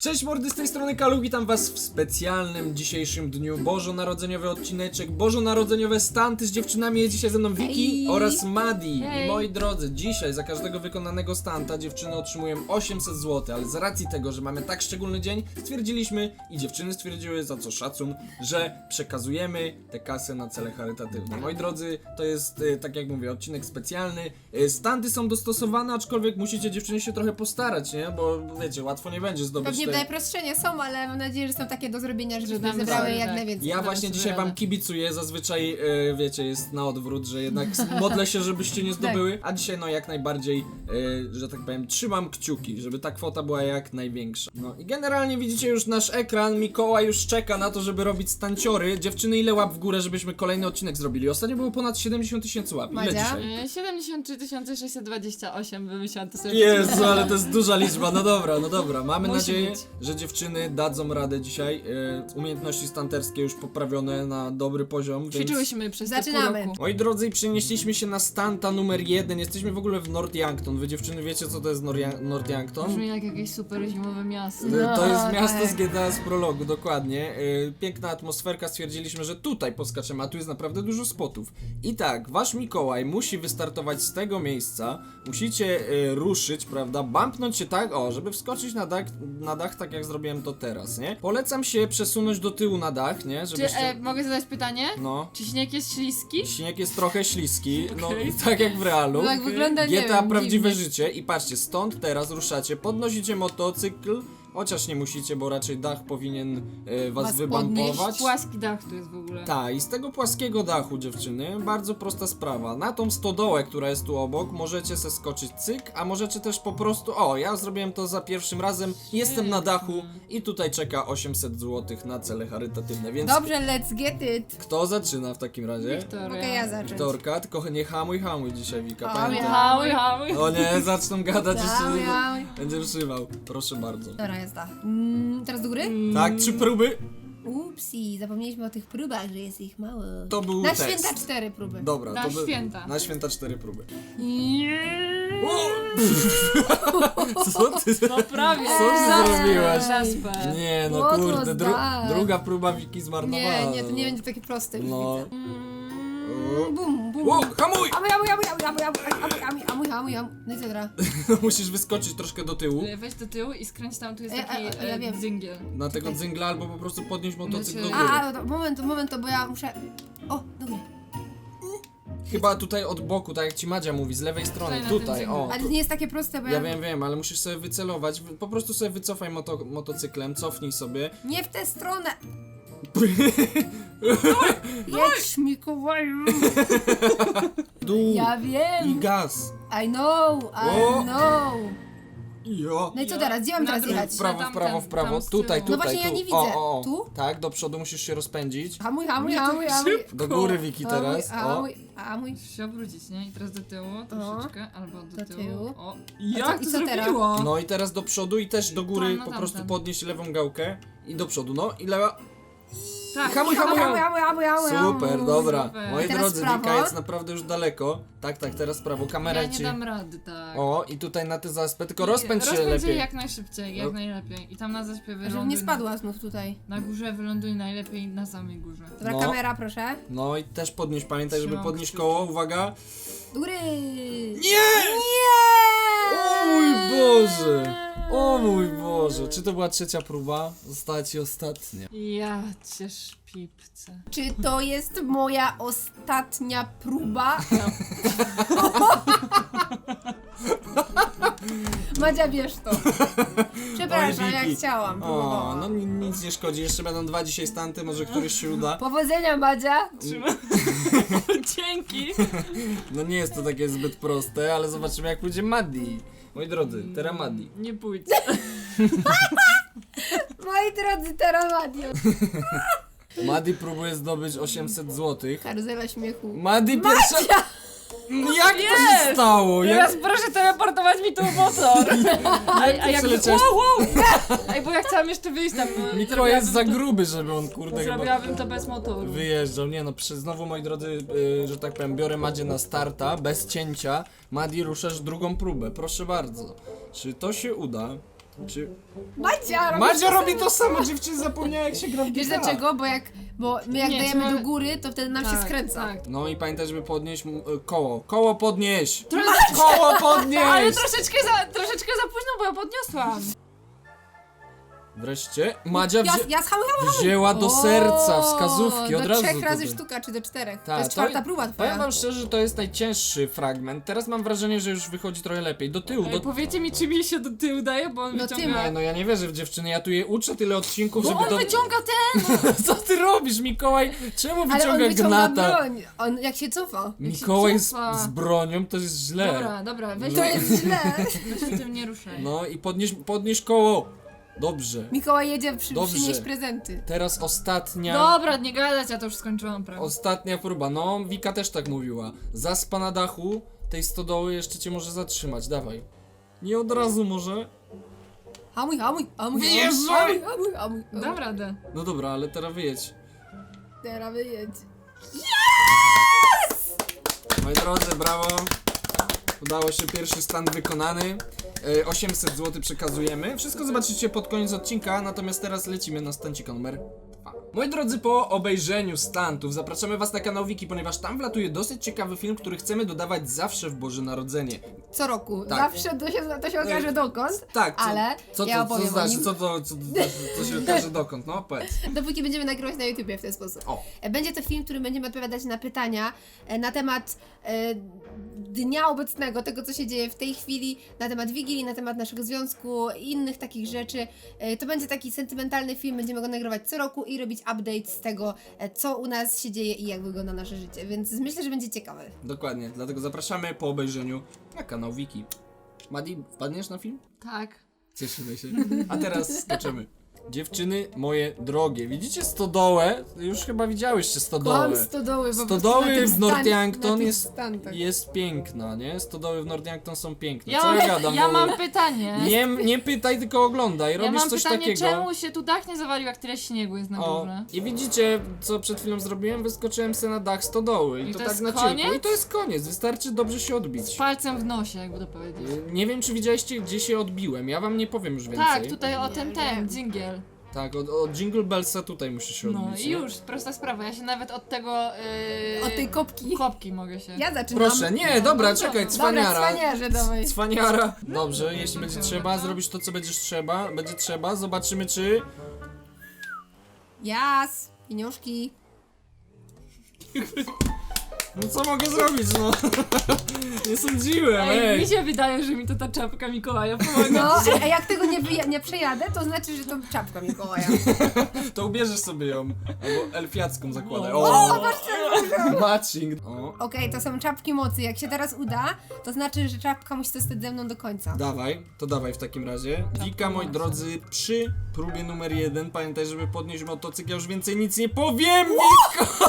Cześć mordy, z tej strony Kalu, witam was w specjalnym dzisiejszym dniu bożonarodzeniowy odcineczek, bożonarodzeniowe stanty z dziewczynami, jest dzisiaj ze mną Wiki Hej. oraz Madi. Hej. Moi drodzy, dzisiaj za każdego wykonanego stanta dziewczyny otrzymują 800 zł, ale z racji tego, że mamy tak szczególny dzień, stwierdziliśmy i dziewczyny stwierdziły, za co szacun, że przekazujemy tę kasę na cele charytatywne. Moi drodzy, to jest, e, tak jak mówię, odcinek specjalny, E, stanty są dostosowane, aczkolwiek musicie dziewczyny się trochę postarać, nie? Bo wiecie, łatwo nie będzie zdobyć Pewnie najprostsze nie są, ale mam nadzieję, że są takie do zrobienia, żeby damy zebrały jak tak. najwięcej. Ja właśnie dzisiaj wam kibicuję, zazwyczaj e, wiecie, jest na odwrót, że jednak modlę się, żebyście nie zdobyły, a dzisiaj no jak najbardziej, e, że tak powiem, trzymam kciuki, żeby ta kwota była jak największa. No i generalnie widzicie już nasz ekran, Mikołaj już czeka na to, żeby robić stanciory. Dziewczyny, ile łap w górę, żebyśmy kolejny odcinek zrobili? Ostatnio było ponad 70 tysięcy łap. Ile Madzia? dzisiaj? E, 73 628 wymyślałam to sobie. Jezu, ale to jest duża liczba, no dobra, no dobra. Mamy Musi nadzieję, być. Że dziewczyny dadzą radę dzisiaj. E, umiejętności stanterskie już poprawione na dobry poziom. Więc... Ćwiczyłyśmy przez te Zaczynamy. pół roku. Moi drodzy, przenieśliśmy się na stanta numer jeden. Jesteśmy w ogóle w Nordyankton. Wy dziewczyny wiecie co to jest Norya- Nordyankton? Brzmi jak jakieś super zimowe miasto. E, To jest No, miasto tak. z GTA z prologu, dokładnie. E, Piękna atmosferka, stwierdziliśmy, że tutaj poskaczemy, a tu jest naprawdę dużo spotów. I tak, wasz Mikołaj musi wystartować z tego miejsca, musicie ruszyć, prawda, bumpnąć się tak, o, żeby wskoczyć na dach, na dach tak jak zrobiłem to teraz, nie? Polecam się przesunąć do tyłu na dach, nie? Czy Żebyście... e, mogę zadać pytanie? No. Czy śnieg jest śliski? Śnieg jest trochę śliski, no Okej. tak jak w realu. No jak wygląda, nie GTA wiem, prawdziwe dziwnie. życie i patrzcie, stąd teraz ruszacie, podnosicie motocykl, chociaż nie musicie, bo raczej dach powinien e, was Was wybampować. podnieść. Płaski dach tu jest w ogóle. Tak, i z tego płaskiego dachu, dziewczyny, bardzo prosta sprawa. Na tą stodołę, która jest tu obok, możecie se skoczyć cyk, a możecie też po prostu. O, ja zrobiłem to za pierwszym razem, jestem na dachu i tutaj czeka 800 zł na cele charytatywne, więc Dobrze, let's get it. kto zaczyna w takim razie? Wiktoria. Mogę ja zacząć. Wiktorka, tylko nie hamuj, hamuj dzisiaj, Wika. Hamuj, Pamiętaj. Hamuj, hamuj. O nie, zaczną gadać Dawaj, jeszcze. dawaj. Będzie wszywał. Proszę bardzo. Dobra, jazda. Mm, teraz do góry? Tak, trzy próby. Upsi, zapomnieliśmy o tych próbach, że jest ich mało. To był Na test. święta cztery próby. Dobra, Na to by... święta. Na święta cztery próby. O! Co ty? No prawie. Co ty zrobiłaś? Nie, no What kurde, dru that? druga próba Wiki zmarnowała. Nie, nie, to nie będzie takie proste. już No. widzę. O. O, hamuj! Amuj, amuj, amuj, amuj, amuj, amuj, amuj, amuj, amuj, amuj. No i co teraz? Musisz wyskoczyć troszkę do tyłu. E, Weź do tyłu i skręć tam, tu jest E, taki a, a, ja e, wiem. dzingiel. Na tego dzyngla albo po prostu podnieść motocykl do Znaczy- góry. A, a, no to, moment, moment, bo ja muszę... O, dobra. Chyba tutaj od boku, tak jak ci Madzia mówi, z lewej strony. Tutaj na tym Tutaj, o. Ale to nie jest takie proste, bo ja... Ja wiem, wiem, ale musisz sobie wycelować. Po prostu sobie wycofaj moto motocyklem, cofnij sobie. Nie w tę stronę! Jedź, Mikołaju! Dół Ja i wiem! gaz. I know, I O! know! Jo. No i co Ja- teraz? Gdzie mam na teraz jechać? W prawo, w prawo, w prawo. tam z Tutaj, tyłu. tutaj, No właśnie, ja tu. nie widzę. O, o, o. Tu? Tak, do przodu musisz się rozpędzić. Hamuj, hamuj, Nie hamuj, hamuj! Do góry, Wiki, teraz. O. Hamuj, hamuj. Musisz się obrócić, nie? I teraz do tyłu, troszeczkę, albo do, Do tyłu. tyłu. O. Jak i to co teraz? zrobiło? No i teraz do przodu i też do góry Tam, no po tam, prostu tam. podnieść lewą gałkę i do przodu. No i lewa. Tak, Hamuj, Hamuj, hamuj, hamuj, hamuj, hamuj, hamuj. Super, dobra. Super. Moi Teraz drodzy, prawo. Wika jest naprawdę już daleko. Tak, tak, teraz prawo. Kamera Ja nie ci. dam rady, tak. O, i tutaj na tę zaspę, tylko rozpędź się Rozpędź lepiej. jak najszybciej, jak No. najlepiej. I tam na zaśpie Żeby wyląduj. nie spadła znów tutaj. Na, na górze wyląduj najlepiej na samej górze. Dobra, No. kamera, proszę. No i też podnieś, pamiętaj, żeby Trzymam podnieść kciuki. koło, uwaga. Do góry! Nie! Nie! O mój Boże! O mój Boże! Czy to była trzecia próba? Została ci ostatnia. Ja cię szpipce. Czy to jest moja ostatnia próba? Madzia, bierz to. Przepraszam, Oj, ja Wiki. chciałam. O, próbowałam. no ni- nic nie szkodzi, jeszcze będą dwa dzisiaj stanty, może któryś się uda. Powodzenia, Madzia. Dzięki! No nie jest to takie zbyt proste, ale zobaczymy jak pójdzie Maddi. Moi drodzy, teraz Maddi. Nie pójdźcie. Moi drodzy, teraz Madio. Maddi próbuje zdobyć 800 zł. Karuzela śmiechu. Maddi pierwsza... Jak to się Jest! stało? Teraz Jak... proszę teleportować mi tu motor! A, a jak... przeleciałeś? Wow, wow! Ej, bo ja chciałam jeszcze wyjść tam. no, Mikołaj jest za to- gruby, żeby on kurde chyba Zrobiłabym to bez motoru. wyjeżdżał. Nie no, przy, znowu moi drodzy, y, że tak powiem, biorę Madzie na starta, bez cięcia. Madi ruszasz drugą próbę, proszę bardzo. Czy to się uda? Czy... Madzia robi Madzia robi samo. to samo, dziewczyny zapomniała jak się gra w Wiesz dlaczego? Bo jak, bo my jak Nie, dajemy trzeba- do góry, to wtedy nam się Tak, skręca. Tak. No i pamiętaj, żeby podnieść m- y, koło. Koło podnieść! Trochę- Koło Ale podnieść! troszeczkę za, troszeczkę za późno, bo ja podniosłam. Wreszcie Madzia Ja, wzię... ja hamuj. wzięła do O, serca wskazówki od do razu. trzech razy tutaj. sztuka, czy do czterech. to Tak, jest czwarta próba twoja. Powiem wam szczerze, że to jest najcięższy fragment. Teraz mam wrażenie, że już wychodzi trochę lepiej. Do tyłu, Ej, do... powiecie mi, czy mi się do tyłu daje, bo on Do wyciąga... Nie, no ja nie wierzę w dziewczyny, ja tu je uczę tyle odcinków, Bo żeby on to... wyciąga ten! Co ty robisz, Mikołaj? Czemu Ale on wyciąga wyciąga gnata? broń. On jak się cofa. Mikołaj z, cofa. z bronią to jest źle. Dobra, dobra, weź No. To jest źle. się tym nie ruszaj. No i podnieś, podnieś koło. Dobrze. Mikołaj jedzie przy, Dobrze. przynieść prezenty. Teraz ostatnia... Dobra, nie gadać, ja to już skończyłam prawie. Ostatnia próba. No, Wika też tak mówiła. Zaspa na dachu tej stodoły jeszcze cię może zatrzymać. Dawaj. Nie od razu może. Hamuj, hamuj, hamuj. Wyjeżdżaj! Hamuj, hamuj, hamuj. hamuj. Dam radę. No dobra, ale teraz wyjedź. Teraz wyjedź. Moi drodzy, brawo. Udało się pierwszy stan wykonany. E, 800 zł przekazujemy. Wszystko zobaczycie pod koniec odcinka, natomiast teraz lecimy na stancika numer 2. Moi drodzy, po obejrzeniu stantów zapraszamy was na kanał Wiki, ponieważ tam wlatuje dosyć ciekawy film, który chcemy dodawać zawsze w Boże Narodzenie. Co roku. Tak. Zawsze to się, to się okaże dokąd. Tak, co, Ale co, ja to, opowiem co o znaczy, nim. co to, co, co, co się okaże dokąd, no powiedz. Dopóki będziemy nagrywać na YouTubie w ten sposób. O. E, Będzie to film, w którym będziemy odpowiadać na pytania e, na temat e, dnia obecnego, tego co się dzieje w tej chwili, na temat Wigilii, na temat naszego związku i innych takich rzeczy. E, to będzie taki sentymentalny film, będziemy go nagrywać co roku i robić update z tego, e, co u nas się dzieje i jak wygląda nasze życie, więc myślę, że będzie ciekawe. Dokładnie, dlatego zapraszamy po obejrzeniu na kanał Wiki. Madi, wpadniesz na film? Tak. Cieszymy się. A teraz skaczemy. Dziewczyny moje drogie, widzicie stodołę? Już chyba widziałyście Kłam stodołę. stodoły, po Stodoły w Northampton jest, jest piękna, nie? Stodoły w Northampton są piękne. Ja Co mam, ja gadam? ja w ogóle? mam pytanie. Nie, nie pytaj, tylko oglądaj. ja Robisz mam coś pytanie, takiego. czemu się tu dach nie zawalił, jak tyle śniegu jest na O, górze? i widzicie, co przed chwilą zrobiłem? Wyskoczyłem sobie na dach stodoły. I, I to, to tak jest na koniec? cienko. I to jest koniec, wystarczy dobrze się Z odbić. palcem w nosie, jakby to powiedzieć. Nie wiem, czy widzieliście, gdzie się odbiłem. Ja wam nie powiem już więcej. Tak, tutaj o ten, ten, dzingiel. Tak, od, od Jingle Bellsa tutaj muszę się No odbić. i nie? już, prosta sprawa. Ja się nawet od tego. Yy, Od tej kopki. kopki mogę się. Ja zaczynam. Proszę, nie, dobra, czekaj, Dobra, cwaniara. cwaniarze, dawaj. Cwaniara. Dobrze, jeśli będzie trzeba, zrobisz to, co będziesz trzeba. Będzie trzeba, zobaczymy, czy... Jas, pieniążki. No co mogę zrobić, no? nie sądziłem, Ej, ej. mi się wydaje, że mi to ta czapka Mikołaja pomaga. No, a jak tego nie, wyja- nie przejadę, to znaczy, że to czapka Mikołaja. To ubierzesz sobie ją. Albo elfiacką zakładaj. O, O, matching. O, Okej, to są czapki mocy. Jak się teraz uda, to znaczy, że czapka musi zostać ze mną do końca. dawaj, to dawaj w takim razie. Wika, moi drodzy, przy próbie numer jeden, pamiętaj, żeby podnieść motocykl, ja już więcej nic nie powiem, Wiko!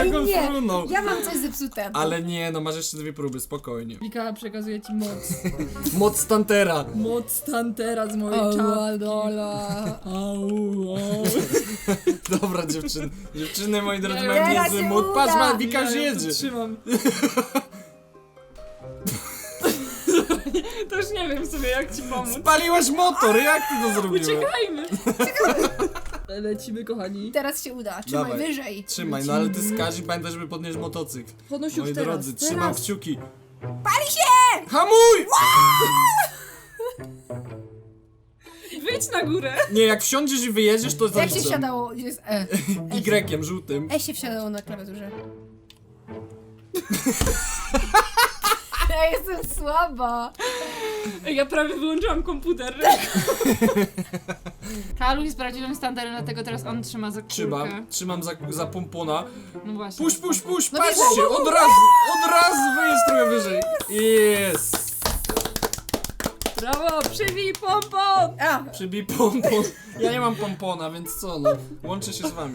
On nie, ja mam coś zepsutego. Ale nie, no masz jeszcze dwie próby, spokojnie. Wika przekazuje ci moc. Moc Stantera. Moc Tantera z mojej czapki. dola. Au, au. Dobra, dziewczyny. Dziewczyny, moi drodzy, Ja mają teraz niezły się mód. Patrz, ma, Wika już Ja jedzie. trzymam. to już nie wiem sobie jak ci pomóc. Spaliłaś motor, jak ty to zrobiłaś? Uciekajmy! Lecimy kochani. Teraz się uda, trzymaj Dawaj. wyżej. Trzymaj, no ale ty skaż i pamiętaj, żeby podnieść motocykl. Podnoś już Moi teraz. drodzy, trzymam teraz. kciuki. Pali się! Hamuj! Wyjdź na górę! Nie, jak wsiądziesz i wyjedziesz, to Jak się zaliczam. wsiadało? Jest E. Y żółtym. E się wsiadało na klawiaturze. Ja jestem słaba. Ja prawie wyłączyłam komputer. Kaluch jest prawdziwym standardem, dlatego teraz on trzyma za kulkę. Trzymam, trzymam za, za pompona. No właśnie. Puść, puść, puść, No patrzcie, od razu, od razu wyjść trochę wyżej. Jest. Brawo, przybij pompon! A, Przybij pompon. Ja nie mam pompona, więc co no, łączę się z wami.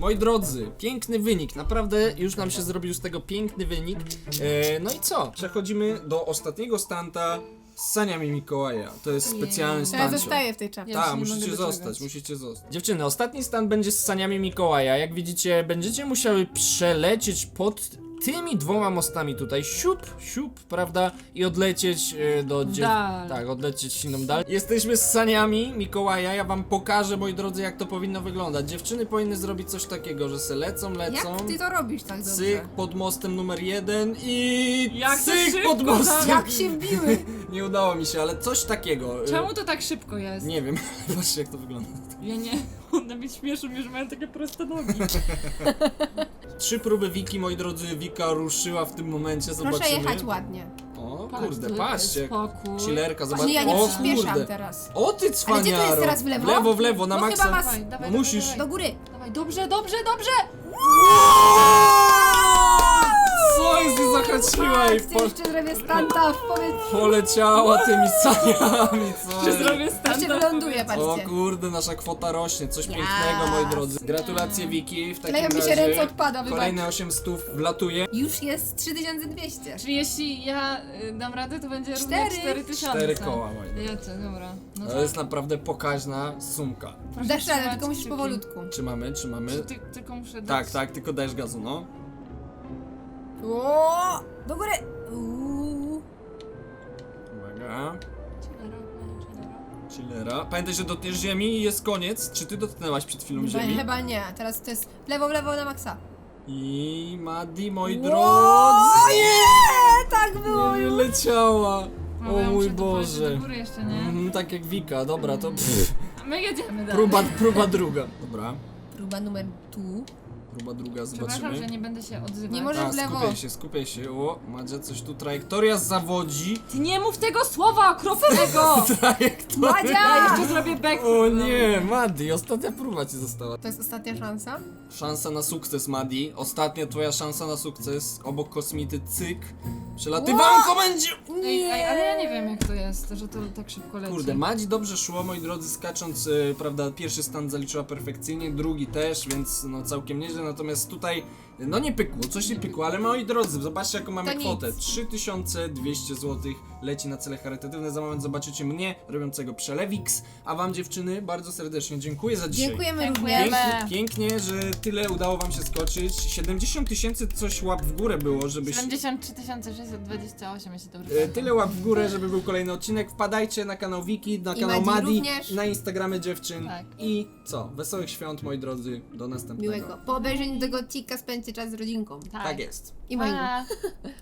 Moi drodzy, piękny wynik, naprawdę już nam się zrobił z tego piękny wynik. E, no i co? Przechodzimy do ostatniego stanta z saniami Mikołaja. To jest specjalny to ja stancio. zostaję w tej czapce. Ja Tak, musicie doczekać. zostać, musicie zostać. Dziewczyny, ostatni stan będzie z saniami Mikołaja. Jak widzicie, będziecie musiały przelecieć pod tymi dwoma mostami tutaj, siup, siup, prawda, i odlecieć e, do dziew... Dal. Tak, odlecieć inną dal. Jesteśmy z saniami Mikołaja, ja wam pokażę, moi drodzy, jak to powinno wyglądać. Dziewczyny powinny zrobić coś takiego, że se lecą, lecą. Jak ty to robisz tak dobrze? Cyk pod mostem numer jeden i Jak to cyk szybko, pod mostem. Jak się wbiły? Nie udało mi się, ale coś takiego. E, Czemu to tak szybko jest? Nie wiem, właśnie jak to wygląda. Ja nie. One mi śmieszą, że mają takie proste nogi. Trzy próby Wiki, moi drodzy, Wika ruszyła w tym momencie, zobaczymy. Proszę jechać ładnie. O Patrz, kurde, tu patrzcie. Spokój. Chillerka, zobacz. Właśnie ja nie o przyspieszam kurde. teraz. O ty Ale gdzie to jest cwaniaro. teraz w lewo? W lewo, w lewo, na No maksa. chyba was- Dawaj, dawaj, No dawaj, musisz. Dawaj, Do góry. dawaj, dobrze, dobrze, dobrze! Zahaczyła i po, jeszcze zrobię stand-up, powiedz. poleciała tymi saniami, co Czy zrobię Jeszcze stand wyląduje, O patrzcie. kurde, nasza kwota rośnie, coś Ja. pięknego, moi drodzy. Gratulacje Wiki, w takim Kleją mi się razie ręce odpada, wybacz. kolejne 8 stów wlatuje. Już jest 3200. Czyli jeśli ja y, dam radę, to będzie Cztery. równo 4000. Cztery koła, moi drodzy. Ja co, dobra. No To jest naprawdę pokaźna sumka. proszę Dasz radę, trzymać tylko musisz kciuki. powolutku. Trzymamy, trzymamy. Czy Ty, tylko muszę dać... Tak, tak, tylko dajesz gazu, no. O, do góry. Uuu. Uwaga. Chillera, chillera. Chillera. Pamiętaj, że dotkniesz ziemi i jest koniec. Czy ty dotknęłaś przed chwilą Chyba, ziemi? chyba nie, teraz to jest w lewo, w lewo na maksa. I Madi, moi Wow! drodzy. Nie, tak było Nie już. leciała. No, O mój Boże. do góry jeszcze, nie? Mhm, tak jak Wika, dobra, to pff, A my jedziemy dalej. próba, próba druga. Dobra, Próba numer tu. Próba druga, Przepraszam, że zobaczymy. nie będę się odzywać. Nie może- A, w lewo. skupiaj się, skupiaj się. O, Madzia, coś tu trajektoria zawodzi. Ty nie mów tego słowa okropnego! Trajektoria. Ja Madzia! jeszcze zrobię backflip. O nie, Madi, ostatnia próba ci została. To jest ostatnia szansa. Szansa na sukces, Madi. Ostatnia twoja szansa na sukces. Obok kosmity, cyk. Przelatywanko będzie! Ej, ej, ale ja nie wiem jak to jest, że to tak szybko leci. Kurde, Madzi dobrze szło, moi drodzy, skacząc, e, prawda, pierwszy stan zaliczyła perfekcyjnie, drugi też, więc no całkiem nieźle, natomiast tutaj, no nie pykło, coś nie pykło, ale moi drodzy, zobaczcie jaką mamy To kwotę, nic. 3200 zł leci na cele charytatywne, za moment zobaczycie mnie, robiącego przelewix, a wam dziewczyny bardzo serdecznie dziękuję za dzisiaj. Dziękujemy Dziękujemy. również. Pięknie, pięknie, że tyle udało wam się skoczyć, 70 tysięcy coś łap w górę było, żebyś... 73 628, jeśli dobrze E, pamiętam. Tyle łap w górę, żeby był kolejny odcinek. Wpadajcie na kanał Wiki, na I kanał Madzi Madi, również. na Instagramy dziewczyn. Tak. I co? Wesołych świąt, moi drodzy. Do następnego. Miłego. Po obejrzeniu tego odcinka spędźcie czas z rodzinką. Tak. Tak jest. I mojego. Pa.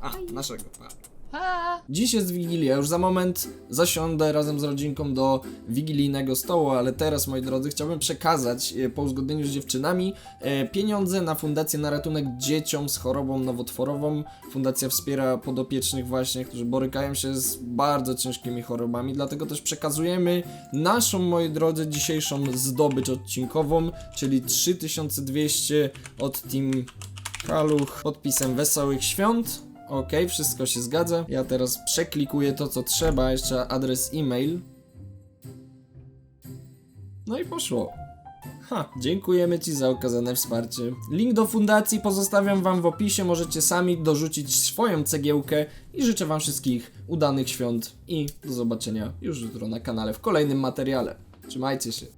A, naszego. A. Pa. Dziś jest Wigilia, już za moment zasiądę razem z rodzinką do wigilijnego stołu, ale teraz, moi drodzy, chciałbym przekazać e, po uzgodnieniu z dziewczynami e, pieniądze na Fundację na ratunek dzieciom z chorobą nowotworową. Fundacja wspiera podopiecznych właśnie, którzy borykają się z bardzo ciężkimi chorobami, dlatego też przekazujemy naszą, moi drodzy, dzisiejszą zdobycz odcinkową, czyli 3200 od Team Kaluch podpisem Wesołych Świąt. Ok, wszystko się zgadza. Ja teraz przeklikuję to, co trzeba, jeszcze adres e-mail. No i poszło. Ha, dziękujemy Ci za okazane wsparcie. Link do fundacji pozostawiam Wam w opisie, możecie sami dorzucić swoją cegiełkę i życzę Wam wszystkich udanych świąt i do zobaczenia już jutro na kanale w kolejnym materiale. Trzymajcie się.